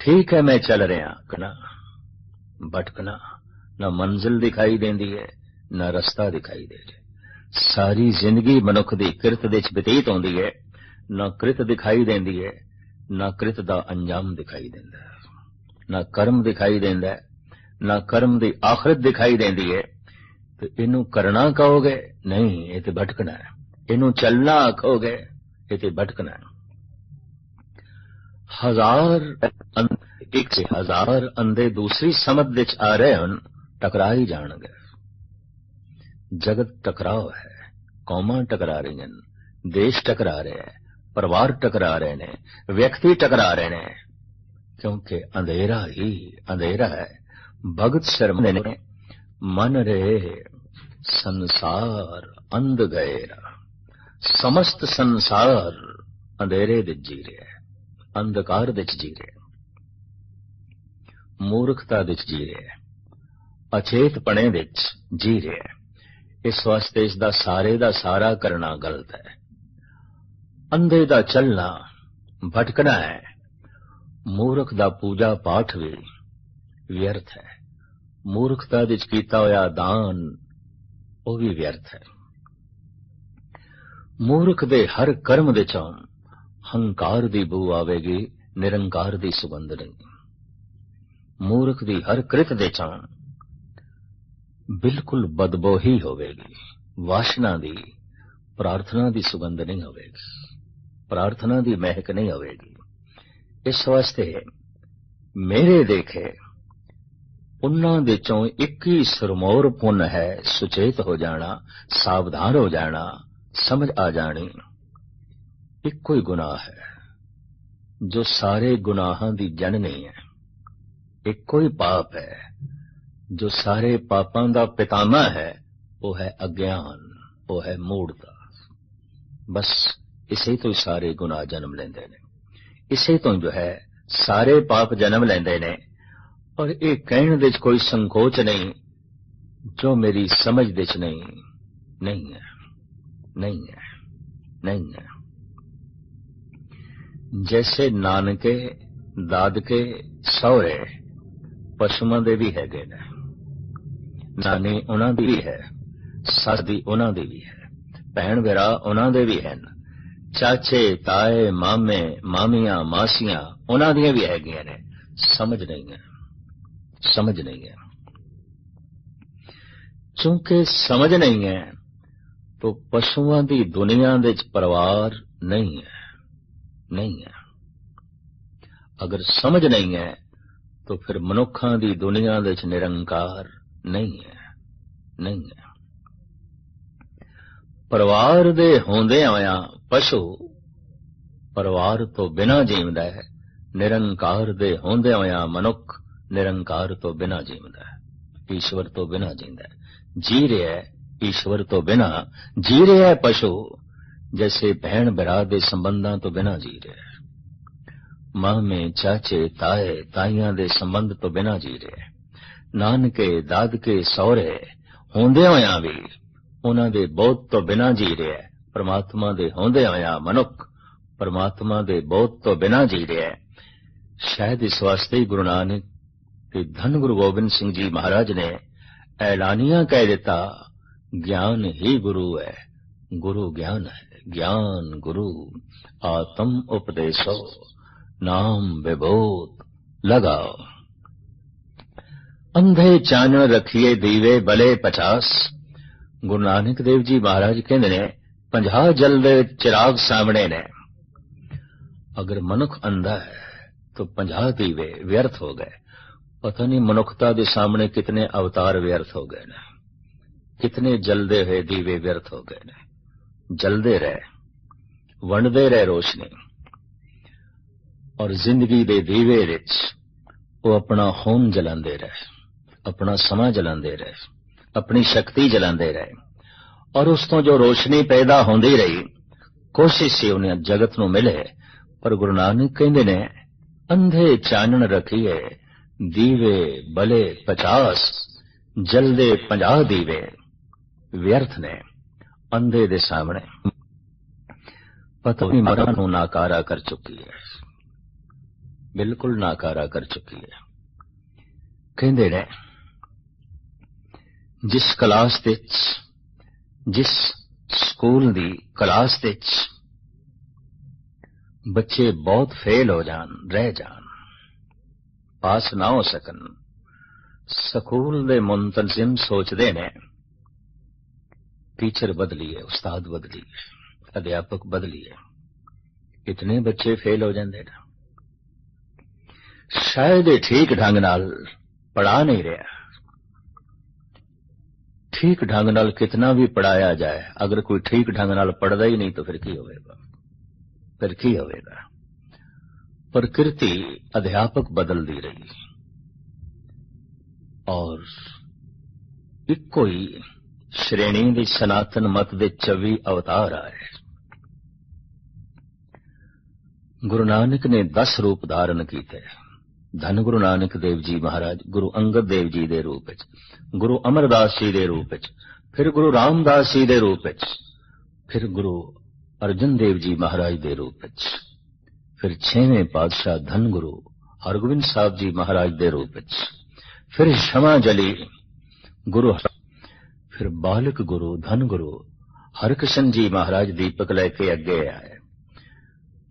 ਠੀਕ ਹੈ, ਮੈਂ ਚੱਲ ਰਿਹਾ। ਕਨਾ, ਭਟਕਣਾ। ਨਾ ਮੰਜ਼ਿਲ ਦਿਖਾਈ ਦਿੰਦੀ ਹੈ, ਨਾ ਰਸਤਾ ਦਿਖਾਈ ਦੇ ਰਿਹਾ। ਸਾਰੀ ਜ਼ਿੰਦਗੀ ਮਨੁੱਖ ਦੀ ਕਿਰਤ ਦੇ ਵਿੱਚ ਬਤੀਤ ਹੁੰਦੀ ਹੈ। ਨਾ ਕਿਰਤ ਦਿਖਾਈ ਦਿੰਦੀ ਹੈ, ਨਾ ਕਿਰਤ ਦਾ ਅੰਜਾਮ ਦਿਖਾਈ ਦਿੰਦਾ ਨਾ ਕਰਮ ਦਿਖਾਈ ਦਿੰਦਾ ਨਾ ਕਰਮ ਦੀ ਆਖਰਤ ਦਿਖਾਈ ਦਿੰਦੀ ਹੈ। ਤੇ ਇਹਨੂੰ ਕਰਨਾ ਕਹੋਗੇ? ਨਹੀਂ, ਇਹ ਤੇ ਭਟਕਣਾ ਹੈ। ਇਹਨੂੰ ਚੱਲਣਾ ਕਹੋਗੇ? ਇਹ ਤੇ ਭਟਕਣਾ ਹੈ। ਹਜ਼ਾਰ ਇੱਕ ਹਜ਼ਾਰ ਅੰਦੇ ਦੂਸਰੀ ਸਮਝ ਵਿੱਚ ਆ ਰਹੇ ਹਨ, ਟਕਰਾ ਹੀ ਜਾਣਗੇ। ਜਗਤ ਟਕਰਾਓ ਹੈ, ਕੌਮਾਂ ਟਕਰਾ ਰਹੀਆਂ ਨੇ ਦੇਸ਼ ਟਕਰਾ ਰਹੇ ਹੈ, ਪਰਿਵਾਰ ਟਕਰਾ ਰਹੇ ਨੇ, ਵਿਅਕਤੀ ਟਕਰਾ ਰਹੇ ਨੇ। ਕਿਉਂਕਿ ਅੰਧੇਰਾ ਹੀ ਅੰਧੇਰਾ ਹੈ, ਭਗਤ ਸ਼ਰਮਾ ਨੇ, ਮਨ ਰੇ ਸੰਸਾਰ ਅੰਧ ਗਏਰਾ ਸਮਸਤ ਸੰਸਾਰ ਅੰਧੇਰੇ ਦੇ ਜੀ ਰਿਹਾ ਹੈ। ਅੰਧਕਾਰ ਵਿੱਚ ਜੀ ਰਿਹਾ ਮੂਰਖਤਾ ਵਿੱਚ ਜੀ ਰਿਹਾ ਅਚੇਤਪਣੇ ਵਿੱਚ ਜੀ ਰਿਹਾ ਇਸ ਵਾਸਤੇ ਇਸ ਦਾ ਸਾਰੇ ਦਾ ਸਾਰਾ ਕਰਨਾ ਗਲਤ ਹੈ। ਅੰਧੇ ਦਾ ਚੱਲਣਾ ਭਟਕਣਾ ਹੈ। ਮੂਰਖ ਦਾ ਪੂਜਾ ਪਾਠ ਵੀ ਵਿਅਰਥ ਹੈ। ਮੂਰਖਤਾ ਵਿੱਚ ਕੀਤਾ ਹੋਇਆ ਦਾਨ ਉਹ ਵੀ ਵਿਅਰਥ ਹੈ। ਮੂਰਖ ਦੇ ਹਰ ਕਰਮ ਦੇ ਚੋਂ ਹੰਕਾਰ ਦੀ ਬੂ ਆਵੇਗੀ, ਨਿਰੰਕਾਰ ਦੀ ਸੁਗੰਧ ਨਹੀਂ ਮੂਰਖ ਦੀ ਹਰ ਕ੍ਰਿਤ ਦੇ ਚੋਂ ਬਿਲਕੁਲ ਬਦਬੋ ਹੀ ਹੋਵੇਗੀ। ਵਾਸ਼ਨਾ ਦੀ, ਪ੍ਰਾਰਥਨਾ ਦੀ ਸੁਗੰਧ ਨਹੀਂ ਹੋਵੇਗੀ। ਪ੍ਰਾਰਥਨਾ ਦੀ ਮਹਿਕ ਨਹੀਂ ਹੋਵੇਗੀ। ਇਸ ਵਾਸਤੇ ਮੇਰੇ ਦੇਖੇ ਉਹਨਾਂ ਦੇ ਚੋਂ ਇੱਕ ਹੀ ਸਰਮੌਰ ਪੁੰਨ ਹੈ, ਸੁਚੇਤ ਹੋ ਜਾਣਾ, ਸਾਵਧਾਨ ਹੋ ਜਾਣਾ, ਸਮਝ ਆ ਜਾਣੀ। ਇੱਕੋ ਹੀ ਗੁਨਾਹ ਹੈ। ਜੋ ਸਾਰੇ ਗੁਨਾਹਾਂ ਦੀ ਜਨਨੀ ਹੈ। ਇੱਕੋ ਹੀ ਪਾਪ ਹੈ। ਜੋ ਸਾਰੇ ਪਾਪਾਂ ਦਾ ਪਿਤਾਮਾ ਹੈ, ਉਹ ਹੈ ਅਗਿਆਨ, ਉਹ ਹੈ ਮੂੜਤਾ ਬਸ ਇਸੇ ਤੋਂ ਹੀ ਸਾਰੇ ਗੁਨਾਹ ਜਨਮ ਲੈਂਦੇ ਨੇ। ਇਸੇ ਤੋਂ ਜੋ ਹੈ, ਸਾਰੇ ਪਾਪ ਜਨਮ ਲੈਂਦੇ ਨੇ। ਔਰ ਇਹ ਕਹਿਣ ਦੇ ਵਿੱਚ ਕੋਈ ਸੰਕੋਚ ਨਹੀਂ, ਜੋ ਮੇਰੀ ਸਮਝ ਦੇ ਵਿੱਚ ਨਹੀਂ। ਨਹੀਂ ਹੈ। ਨਹੀਂ ਹੈ। ਨਹੀਂ ਹੈ। ਜੈਸੇ ਨਾਨਕੇ, ਦਾਦਕੇ ਸਹੁਰੇ ਪਸ਼ੂਆਂ ਦੇ ਵੀ ਹੈਗੇ ਨੇ। ਨਾਨੀ ਉਹਨਾਂ ਦੀ ਵੀ ਹੈ, ਸੱਸ ਦੀ ਉਹਨਾਂ ਦੀ ਵੀ ਹੈ, ਭੈਣ ਵਿਰਾ ਉਹਨਾਂ ਦੇ ਵੀ ਹਨ, ਚਾਚੇ, ਤਾਏ, ਮਾਮੇ, ਮਾਮੀਆਂ, ਮਾਸੀਆਂ ਉਹਨਾਂ ਦੀਆਂ ਵੀ ਹੈਗੀਆਂ ਨੇ। ਸਮਝ ਨਹੀਂ ਹੈ, ਸਮਝ ਨਹੀਂ ਹੈ। ਕਿਉਂਕਿ ਸਮਝ ਨਹੀਂ ਹੈ, ਤੋ ਪਸ਼ੂਆਂ ਦੀ ਦੁਨੀਆ ਦੇ ਵਿੱਚ ਪਰਿਵਾਰ ਨਹੀਂ ਹੈ। ਨਹੀਂ ਹੈ। ਅਗਰ ਸਮਝ ਨਹੀਂ ਹੈ, ਤਾਂ ਫਿਰ ਮਨੁੱਖਾਂ ਦੀ ਦੁਨੀਆ ਦੇ ਵਿੱਚ ਨਿਰੰਕਾਰ ਨਹੀਂ ਹੈ। ਨਹੀਂ ਹੈ। ਪਰਿਵਾਰ ਦੇ ਹੁੰਦੇ ਆਇਆ ਪਸ਼ੂ ਪਰਿਵਾਰ ਤੋਂ ਬਿਨਾ ਜੀਵਦਾ ਹੈ। ਨਿਰੰਕਾਰ ਦੇ ਹੁੰਦੇ ਹੋਇਆ ਮਨੁੱਖ ਨਿਰੰਕਾਰ ਤੋਂ ਬਿਨਾ ਜੀਵਦਾ ਹੈ। ਈਸ਼ਵਰ ਤੋਂ ਬਿਨਾ ਜੀਂਦਾ ਹੈ। ਜੀ ਰਿਹਾ ਹੈ, ਈਸ਼ਵਰ ਤੋਂ ਬਿਨਾ ਜੀ ਰਿਹਾ ਹੈ ਪਸ਼ੂ ਜੈਸੇ ਭੈਣ ਭਰਾ ਦੇ ਸੰਬੰਧਾਂ ਤੋਂ ਬਿਨਾ ਜੀ ਰਿਹਾ ਹੈ ਮਾਮੇ ਚਾਚੇ ਤਾਏ ਤਾਈਆਂ ਦੇ ਸੰਬੰਧ ਤੋਂ ਬਿਨਾ ਜੀ ਰਿਹਾ ਹੈ ਨਾਨਕੇ ਦਾਦਕੇ ਸਹੁਰੇ ਹੁੰਦੇ ਹੋਇਆਂ ਵੀ ਉਹਨਾਂ ਦੇ ਬਹੁਤ ਤੋਂ ਬਿਨਾ ਜੀ ਰਿਹਾ ਹੈ ਪ੍ਰਮਾਤਮਾ ਦੇ ਹੁੰਦੇ ਹੋਇਆਂ ਮਨੁੱਖ ਪ੍ਰਮਾਤਮਾ ਦੇ ਬਹੁਤ ਤੋਂ ਬਿਨਾ ਜੀ ਰਿਹਾ ਹੈ ਸ਼ਾਇਦ ਇਸ ਵਾਸਤੇ ਹੀ ਗੁਰੂ ਨਾਨਕ ਤੇ ਧੰਨ ਗੁਰੂ ਗੋਬਿੰਦ ਸਿੰਘ ਜੀ ਮਹਾਰਾਜ ਨੇ ਐਲਾਨੀਆਂ ਕਹਿ ਦਿੱਤਾ ਗਿਆਨ ਹੀ ਗੁਰੂ ਹੈ ਗੁਰੂ ਗਿਆਨ ਹੈ ਗਿਆਨ ਗੁਰੂ ਆਤਮ ਉਪਦੇਸੋ, ਨਾਮ ਵਿਭੂਤ ਲਗਾਓ। ਅੰਧੇ ਚਾਨਣ ਰਖੀਏ ਦੀਵੇ ਬਲੇ 50 ਗੁਰੂ ਨਾਨਕ ਦੇਵ ਜੀ ਮਹਾਰਾਜ ਕਹਿੰਦੇ ਨੇ 50 ਜਲ ਦੇ ਚਿਰਾਗ ਸਾਹਮਣੇ ਨੇ। ਅਗਰ ਮਨੁੱਖ ਅੰਧਾ ਹੈ, ਤਾਂ 50 ਦੀਵੇ ਵਿਅਰਥ ਹੋ ਗਏ। ਪਤਾ ਨਹੀਂ ਮਨੁੱਖਤਾ ਦੇ ਸਾਹਮਣੇ ਕਿਤਨੇ ਅਵਤਾਰ ਵਿਅਰਥ ਹੋ ਗਏ ਨੇ। ਕਿਤਨੇ ਜਲਦੇ ਹੋਏ ਦੀਵੇ ਵਿਅਰਥ ਹੋ ਗਏ ਨੇ। ਜਲਦੇ ਰਹੇ, ਵੰਡਦੇ ਰਹੇ ਰੋਸ਼ਨੀ। ਔਰ ਜ਼ਿੰਦਗੀ ਦੇ ਦੀਵੇ ਵਿੱਚ ਉਹ ਆਪਣਾ ਖੂਨ ਜਲਾਉਂਦੇ ਰਹੇ, ਆਪਣਾ ਸਮਾਂ ਜਲਾਉਂਦੇ ਰਹੇ, ਆਪਣੀ ਸ਼ਕਤੀ ਜਲਾਉਂਦੇ ਰਹੇ। ਔਰ ਉਸ ਤੋਂ ਜੋ ਰੋਸ਼ਨੀ ਪੈਦਾ ਹੁੰਦੀ ਰਹੀ, ਕੋਸ਼ਿਸ਼ ਸੀ ਉਹਨੇ ਜਗਤ ਨੂੰ ਮਿਲੇ, ਪਰ ਗੁਰੂ ਨਾਨਕ ਕਹਿੰਦੇ ਨੇ, ਅੰਧੇ ਚਾਨਣ ਰਖੀਏ, ਦੀਵੇ ਬਲੇ 50 ਜਲਦੇ 50 ਦੀਵੇ, ਵਿਅਰਥ ਨੇ। ਅੰਧੇ ਦੇ ਸਾਹਮਣੇ। ਪਤਨੀ ਮਰਨ ਨੂੰ ਨਾਕਾਰਾ ਕਰ ਚੁੱਕੀ ਹੈ। ਬਿਲਕੁਲ ਨਾਕਾਰਾ ਕਰ ਚੁੱਕੀ ਹੈ। ਕਹਿੰਦੇ ਨੇ, ਜਿਸ ਕਲਾਸ ਵਿੱਚ, ਜਿਸ ਸਕੂਲ ਦੀ ਕਲਾਸ ਵਿੱਚ ਬੱਚੇ ਬਹੁਤ ਫੇਲ ਹੋ ਜਾਣ, ਰਹਿ ਜਾਣ, ਪਾਸ ਨਾ ਹੋ ਸਕਣ, ਸਕੂਲ ਦੇ ਮੁੰਤਜ਼ਮ ਸੋਚਦੇ ਨੇ ਟੀਚਰ ਬਦਲੀਏ ਉਸਤਾਦ ਬਦਲੀਏ ਅਧਿਆਪਕ ਬਦਲੀਏ ਇਤਨੇ ਬੱਚੇ ਫੇਲ ਹੋ ਜਾਂਦੇ ਨੇ ਸ਼ਾਇਦ ਇਹ ਠੀਕ ਢੰਗ ਨਾਲ ਪੜਾ ਨਹੀਂ ਰਿਹਾ ਠੀਕ ਢੰਗ ਨਾਲ ਕਿਤਨਾ ਵੀ ਪੜਾਇਆ ਜਾਏ ਅਗਰ ਕੋਈ ਠੀਕ ਢੰਗ ਨਾਲ ਪੜਦਾ ਹੀ ਨਹੀਂ ਤਾਂ ਫਿਰ ਕੀ ਹੋਵੇਗਾ ਫਿਰ ਕੀ ਹੋਵੇਗਾ ਪ੍ਰਕਿਰਤੀ ਅਧਿਆਪਕ ਬਦਲਦੀ ਰਹੀ ਔਰ ਇੱਕੋ ਹੀ ਸ਼੍ਰੇਣੀ ਦੀ ਸਨਾਤਨ ਮਤ ਦੇ 24 ਅਵਤਾਰ ਆਏ। ਗੁਰੂ ਨਾਨਕ ਨੇ 10 ਰੂਪ ਧਾਰਨ ਕੀਤੇ। ਧੰਨ ਗੁਰੂ ਨਾਨਕ ਦੇਵ ਜੀ ਮਹਾਰਾਜ, ਗੁਰੂ ਅੰਗਦ ਦੇਵ ਜੀ ਦੇ ਰੂਪ ਵਿੱਚ, ਗੁਰੂ ਅਮਰਦਾਸ ਜੀ ਦੇ ਰੂਪ ਵਿੱਚ, ਫਿਰ ਗੁਰੂ ਰਾਮਦਾਸ ਜੀ ਦੇ ਰੂਪ ਵਿੱਚ, ਫਿਰ ਗੁਰੂ ਅਰਜਨ ਦੇਵ ਜੀ ਮਹਾਰਾਜ ਦੇ ਰੂਪ ਵਿੱਚ, ਫਿਰ ਛੇਵੇਂ ਪਾਤਸ਼ਾਹ ਧੰਨ ਗੁਰੂ ਹਰਗੋਬਿੰਦ ਸਾਹਿਬ ਜੀ ਮਹਾਰਾਜ ਦੇ ਰੂਪ ਵਿੱਚ, ਫਿਰ ਸ਼ਮਾ ਜਲੀ ਗੁਰੂ ਫਿਰ ਬਾਲਕ ਗੁਰੂ, ਧਨ ਗੁਰੂ ਹਰਕ੍ਰਿਸ਼ਨ ਜੀ ਮਹਾਰਾਜ ਦੀਪਕ ਲੈ ਕੇ ਅੱਗੇ ਆਏ।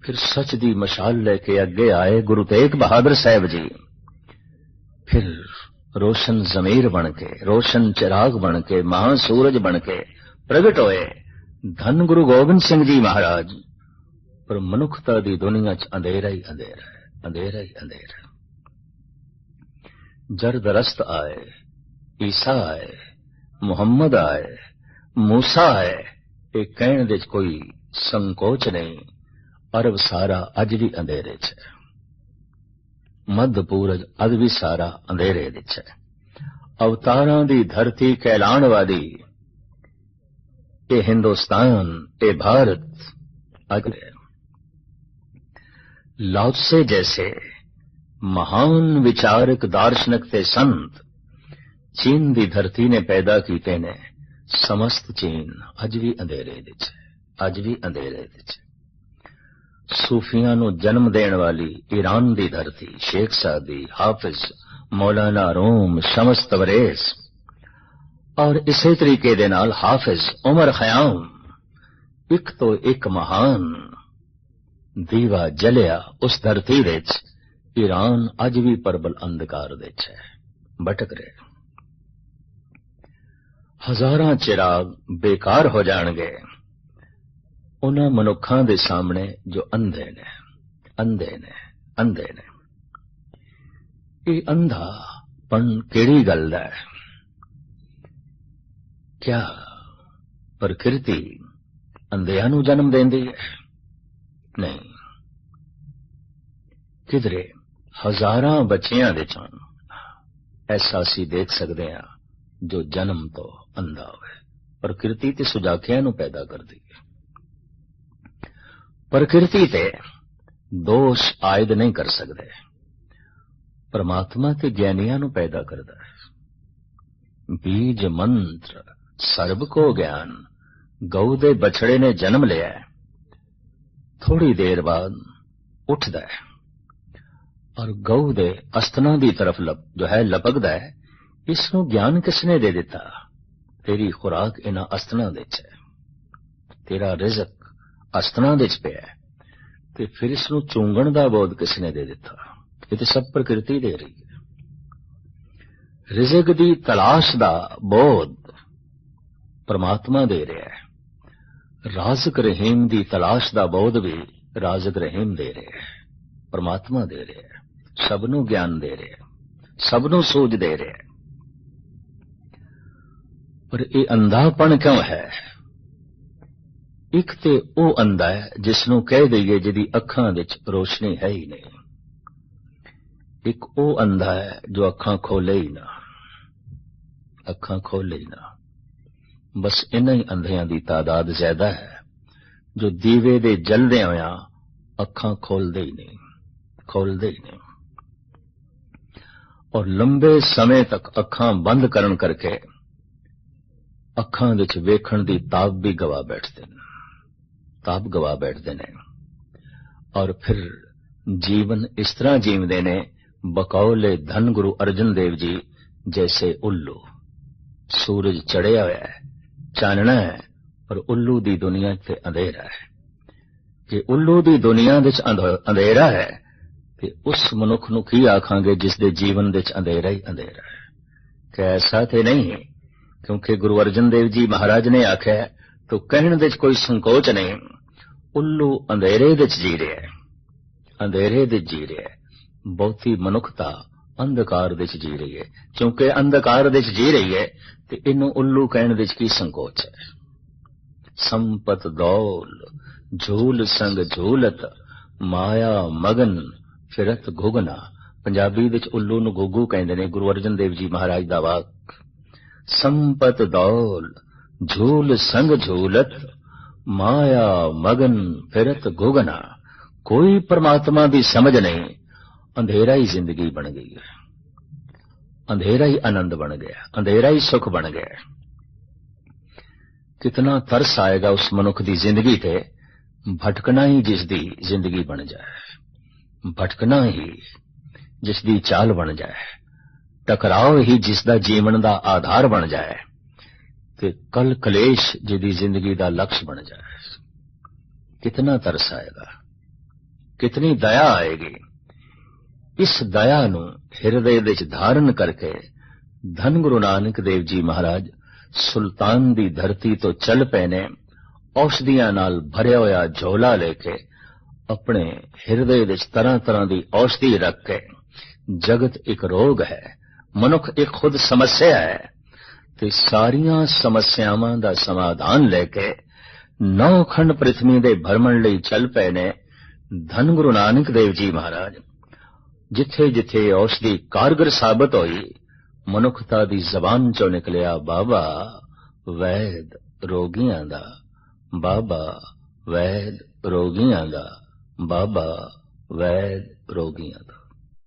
ਫਿਰ ਸੱਚ ਦੀ ਮਸ਼ਾਲ ਲੈ ਕੇ ਅੱਗੇ ਆਏ ਗੁਰੂ ਤੇਗ ਬਹਾਦਰ ਸਾਹਿਬ ਜੀ। ਫਿਰ ਰੋਸ਼ਨ ਜ਼ਮੀਰ ਬਣ ਕੇ, ਰੋਸ਼ਨ ਚਿਰਾਗ ਬਣ ਕੇ, ਮਹਾ ਸੂਰਜ ਬਣ ਕੇ ਪ੍ਰਗਟ ਹੋਏ ਧੰਨ ਗੁਰੂ ਗੋਬਿੰਦ ਸਿੰਘ ਜੀ ਮਹਾਰਾਜ। ਪਰ ਮਨੁੱਖਤਾ ਦੀ ਦੁਨੀਆ 'ਚ ਅੰਧੇਰਾ ਹੀ ਅੰਧੇਰਾ ਹੈ, ਅੰਧੇਰਾ ਹੀ ਅੰਧੇਰਾ ਜਰਦਰਸਤ ਆਏ, ਈਸਾ ਆਏ ਮੁਹੰਮਦ ਆਏ, ਮੂਸਾ ਆਏ, ਇਹ ਕਹਿਣ ਦੇ ਕੋਈ ਸੰਕੋਚ ਨਹੀਂ। ਅਰਬ ਸਾਰਾ ਅੱਜ ਵੀ ਅੰਧੇਰੇ 'ਚ ਹੈ। ਮੱਧ ਪੂਰਜ ਅੱਜ ਵੀ ਸਾਰਾ ਅੰਧੇਰੇ ਵਿੱਚ ਹੈ। ਅਵਤਾਰਾਂ ਦੀ ਧਰਤੀ ਕਹਿਲਾਣ ਵਾਲੀ, ਇਹ ਹਿੰਦੁਸਤਾਨ, ਇਹ ਭਾਰਤ ਅੱਜ ਲਾਉਸੇ ਜੈਸੇ ਮਹਾਨ ਵਿਚਾਰਕ ਦਾਰਸ਼ਨਿਕ ਤੇ ਸੰਤ ਚੀਨ ਦੀ ਧਰਤੀ ਨੇ ਪੈਦਾ ਕੀਤੇ ਨੇ ਸਮਸਤ ਚੀਨ, ਅੱਜ ਵੀ ਅੰਧੇਰੇ ਵਿੱਚ ਹੈ ਅੱਜ ਵੀ ਅੰਧੇਰੇ ਵਿੱਚ। ਸੂਫੀਆਂ ਨੂੰ ਜਨਮ ਦੇਣ ਵਾਲੀ ਈਰਾਨ ਦੀ ਧਰਤੀ, Sheikh Saadi, Hafiz, Maulana Rumi Shams Tabrez ਔਰ ਇਸੇ ਤਰੀਕੇ ਦੇ ਨਾਲ ਹਾਫਿਜ਼ ਉਮਰ ਖਿਆਮ, ਇੱਕ ਤੋਂ ਇੱਕ ਮਹਾਨ ਦੀਵਾ ਜਲਿਆ ਉਸ ਧਰਤੀ ਵਿੱਚ, ਈਰਾਨ ਅੱਜ ਵੀ ਪਰਬਲ ਅੰਧਕਾਰ ਵਿੱਚ ਹੈ। ਭਟਕ ਰਿਹਾ। ਹਜ਼ਾਰਾਂ ਚਿਰਾਗ ਬੇਕਾਰ ਹੋ ਜਾਣਗੇ। ਉਹਨਾਂ ਮਨੁੱਖਾਂ ਦੇ ਸਾਹਮਣੇ ਜੋ ਅੰਧੇ ਨੇ ਅੰਧੇ ਨੇ ਅੰਧੇ ਨੇ। ਇਹ ਅੰਧਾ ਪਣ ਕਿਹੜੀ ਗੱਲ ਦਾ ਹੈ? ਕਿਆ ਪ੍ਰਕਿਰਤੀ ਅੰਧਿਆਂ ਨੂੰ ਜਨਮ ਦਿੰਦੀ ਹੈ? ਨਹੀਂ। ਕਿਧਰੇ ਹਜ਼ਾਰਾਂ ਬੱਚਿਆਂ ਦੇ ਚੋਂ ਐਸਾ ਸੀ ਦੇਖ ਸਕਦੇ ਹਾਂ ਜੋ ਜਨਮ ਤੋਂ ਅੰਧਾ ਹੋਵੇ। ਪ੍ਰਕਿਰਤੀ ਤੇ ਸੁਜਾਖਿਆਂ ਨੂੰ ਪੈਦਾ ਕਰਦੀ ਹੈ। ਪ੍ਰਕਿਰਤੀ ਤੇ ਦੋਸ਼ ਆਇਦ ਨਹੀਂ ਕਰ ਸਕਦੇ। ਪਰਮਾਤਮਾ ਤੇ ਗਿਆਨੀਆਂ ਨੂੰ ਪੈਦਾ ਕਰਦਾ ਹੈ। ਬੀਜ ਮੰਤਰ, ਸਰਬ ਕੋ ਗਿਆਨ, ਗਊ ਦੇ ਬਛੜੇ ਨੇ ਜਨਮ ਲਿਆ ਥੋੜੀ ਦੇਰ ਬਾਅਦ ਉੱਠਦਾ ਹੈ। ਔਰ ਗਊ ਦੇ ਅਸਤਨਾਂ ਦੀ ਤਰਫ ਜੋ ਹੈ, ਲਪਕਦਾ ਹੈ। ਇਸ ਨੂੰ ਗਿਆਨ ਕਿਸਨੇ ਦੇ ਦਿੱਤਾ? ਤੇਰੀ ਖੁਰਾਕ ਇਹਨਾਂ ਅਸਤਨਾਂ ਵਿੱਚ ਹੈ। ਤੇਰਾ ਰਿਜ਼ਕ ਅਸਤਨਾਂ ਵਿੱਚ ਪਿਆ ਤੇ ਫਿਰ ਇਸ ਨੂੰ ਚੁੰਗਣ ਦਾ ਬੋਧ ਕਿਸਨੇ ਦੇ ਦਿੱਤਾ? ਇਹ ਤੇ ਸਭ ਪ੍ਰਕਿਰਤੀ ਦੇ ਰਹੀ ਹੈ। ਰਿਜ਼ਕ ਦੀ ਤਲਾਸ਼ ਦਾ ਬੋਧ ਪਰਮਾਤਮਾ ਦੇ ਰਿਹਾ ਹੈ। ਰਾਜ਼ਕ ਰਹੀਮ ਦੀ ਤਲਾਸ਼ ਦਾ ਬੋਧ ਵੀ ਰਾਜ਼ਕ ਰਹੀਮ ਦੇ ਰਿਹਾ ਹੈ। ਪਰਮਾਤਮਾ ਦੇ ਰਿਹਾ ਹੈ। ਸਭ ਨੂੰ ਗਿਆਨ ਦੇ ਰਿਹਾ ਹੈ। ਸਭ ਨੂੰ ਸੋਝ ਦੇ ਰਿਹਾ ਹੈ। ਪਰ ਇਹ ਅੰਧਾਪਣ ਕਿਉਂ ਹੈ? ਇੱਕ ਤੇ ਉਹ ਅੰਧਾ ਹੈ ਜਿਸ ਨੂੰ ਕਹਿ ਦਈਏ ਜਿਹਦੀ ਅੱਖਾਂ ਵਿੱਚ ਰੋਸ਼ਨੀ ਹੈ ਹੀ ਨਹੀਂ। ਇੱਕ ਉਹ ਅੰਧਾ ਹੈ ਜੋ ਅੱਖਾਂ ਖੋਲੇ ਹੀ ਨਾ। ਅੱਖਾਂ ਖੋਲੇ ਹੀ ਨਾ। ਬਸ ਇਨਾਂ ਹੀ ਅੰਧਿਆਂ ਦੀ ਤਾਦਾਦ ਜ਼ਿਆਦਾ ਹੈ। ਜੋ ਦੀਵੇ ਦੇ ਜਲਦੇ ਹੋਇਆਂ ਅੱਖਾਂ ਖੋਲਦੇ ਹੀ ਨਹੀਂ, ਖੋਲਦੇ ਹੀ ਨਹੀਂ। ਔਰ ਲੰਬੇ ਸਮੇਂ ਤੱਕ ਅੱਖਾਂ ਬੰਦ ਕਰਨ ਕਰਕੇ ਅੱਖਾਂ ਵਿੱਚ ਵੇਖਣ ਦੀ ਤਾਬ ਵੀ ਗਵਾ ਬੈਠਦੇ ਨੇ। ਤਾਬ ਗਵਾ ਬੈਠਦੇ ਨੇ। ਔਰ ਫਿਰ ਜੀਵਨ ਇਸ ਤਰ੍ਹਾਂ ਜੀਵਦੇ ਨੇ, ਬਕੌਲੇ ਧੰਨ ਗੁਰੂ ਅਰਜਨ ਦੇਵ ਜੀ ਜੈਸੇ ਉੱਲੂ। ਸੂਰਜ ਚੜਿਆ ਹੋਇਆ ਹੈ, ਚਾਨਣਾ ਹੈ, ਪਰ ਉੱਲੂ ਦੀ ਦੁਨੀਆ ਤੇ ਅੰਧੇਰਾ ਹੈ। ਜੇ ਉੱਲੂ ਦੀ ਦੁਨੀਆ ਵਿੱਚ ਅੰਧੇਰਾ ਹੈ, ਤੇ ਉਸ ਮਨੁੱਖ ਨੂੰ ਕੀ ਆਖਾਂਗੇ ਜਿਸ ਦੇ ਜੀਵਨ ਵਿੱਚ ਅੰਧੇਰਾ ਹੀ ਅੰਧੇਰਾ ਹੈ? ਕਿ ਐਸਾ ਤੇ ਨਹੀਂ ਕਿਉਂਕਿ ਗੁਰੂ ਅਰਜਨ ਦੇਵ ਜੀ ਮਹਾਰਾਜ ਨੇ ਆਖਿਆ ਤੋ ਕਹਿਣ ਵਿੱਚ ਕੋਈ ਸੰਕੋਚ ਨਹੀਂ, ਉੱਲੂ ਅੰਧੇਰੇ ਵਿੱਚ ਜੀ ਰਿਹਾ ਹੈ। ਅੰਧੇਰੇ ਵਿੱਚ ਜੀ ਰਿਹਾ ਹੈ। ਬਹੁਤੀ ਮਨੁੱਖਤਾ ਅੰਧਕਾਰ ਵਿੱਚ ਜੀ ਰਹੀ ਹੈ। ਕਿਉਂਕਿ ਅੰਧਕਾਰ ਵਿੱਚ ਜੀ ਰਹੀ ਹੈ, ਤੇ ਇਹਨੂੰ ਉੱਲੂ ਕਹਿਣ ਵਿੱਚ ਕੀ ਸੰਕੋਚ ਹੈ? ਸੰਪਤ ਦੌਲ, ਝੂਲ ਸੰਗ ਝੂਲਤ, ਮਾਇਆ ਮਗਨ ਫਿਰਤ ਗੁਗਨਾ ਪੰਜਾਬੀ ਵਿੱਚ ਉੱਲੂ ਨੂੰ ਗੋਗੂ ਕਹਿੰਦੇ ਨੇ ਗੁਰੂ ਅਰਜਨ ਦੇਵ ਜੀ ਮਹਾਰਾਜ ਦਾ ਵਾਕ। ਸੰਪਤ ਦੌਲ, ਝੂਲ ਸੰਗ ਝੂਲਤ, ਮਾਇਆ ਮਗਨ ਫਿਰਤ ਗੁਗਨਾ। ਕੋਈ ਪਰਮਾਤਮਾ ਦੀ ਸਮਝ ਨਹੀਂ, ਅੰਧੇਰਾ ਹੀ ਜ਼ਿੰਦਗੀ ਬਣ ਗਈ ਹੈ। ਅੰਧੇਰਾ ਹੀ ਆਨੰਦ ਬਣ ਗਿਆ, ਅੰਧੇਰਾ ਹੀ ਸੁਖ ਬਣ ਗਿਆ ਕਿਤਨਾ ਤਰਸ ਆਏਗਾ ਉਸ ਮਨੁੱਖ ਦੀ ਜ਼ਿੰਦਗੀ ਤੇ, ਭਟਕਣਾ ਹੀ ਜਿਸ ਦੀ ਜ਼ਿੰਦਗੀ ਬਣ ਜਾਏ। ਭਟਕਣਾ ਹੀ ਜਿਸ ਦੀ ਚਾਲ ਬਣ ਟਕਰਾਓ ਹੀ ਜਿਸ ਦਾ ਜੀਵਨ ਦਾ ਆਧਾਰ ਬਣ ਜਾਏ ਤੇ ਕਲ ਕਲੇਸ਼ ਜਿਹਦੀ ਜ਼ਿੰਦਗੀ ਦਾ ਲਕਸ਼ ਬਣ ਜਾਏ। ਕਿਤਨਾ ਤਰਸ ਆਏਗਾ, ਕਿਤਨੀ ਦਇਆ ਆਏਗੀ। ਇਸ ਦਇਆ ਨੂੰ ਹਿਰਦੇ ਵਿੱਚ ਧਾਰਨ ਕਰਕੇ ਧੰਨ ਗੁਰੂ ਨਾਨਕ ਦੇਵ ਜੀ ਮਹਾਰਾਜ ਸੁਲਤਾਨ ਦੀ ਧਰਤੀ ਤੋਂ ਚੱਲ ਪਏ ਨੇ, ਔਸ਼ਧੀਆਂ ਨਾਲ ਭਰਿਆ ਹੋਇਆ ਝੋਲਾ ਲੈ ਕੇ ਆਪਣੇ ਹਿਰਦੇ ਵਿੱਚ ਤਰ੍ਹਾਂ ਤਰ੍ਹਾਂ ਦੀ ਔਸ਼ਧੀ ਰੱਖ ਕੇ ਜਗਤ ਇੱਕ ਰੋਗ ਹੈ। ਮਨੁੱਖ ਇੱਕ ਖੁਦ ਸਮੱਸਿਆ ਹੈ ਤੇ ਸਾਰੀਆਂ ਸਮੱਸਿਆਵਾਂ ਦਾ ਸਮਾਧਾਨ ਲੈ ਕੇ ਨੌ ਖੰਡ ਪ੍ਰithvi ਦੇ ਭਰਮਣ ਲਈ ਚੱਲ ਪਏ ਨੇ ਧੰਨ ਗੁਰੂ ਨਾਨਕ ਦੇਵ ਜੀ ਮਹਾਰਾਜ। ਜਿੱਥੇ ਜਿੱਥੇ ਔਸ਼ਧੀ ਕਾਰਗਰ ਸਾਬਤ ਹੋਈ, ਮਨੁੱਖਤਾ ਦੀ ਜ਼ਬਾਨ ਚੋਂ ਨਿਕਲਿਆ, ਬਾਬਾ ਵੈਦ ਰੋਗੀਆਂ ਦਾ, ਬਾਬਾ ਵੈਦ ਰੋਗੀਆਂ ਦਾ, ਬਾਬਾ ਵੈਦ ਰੋਗੀਆਂ ਦਾ।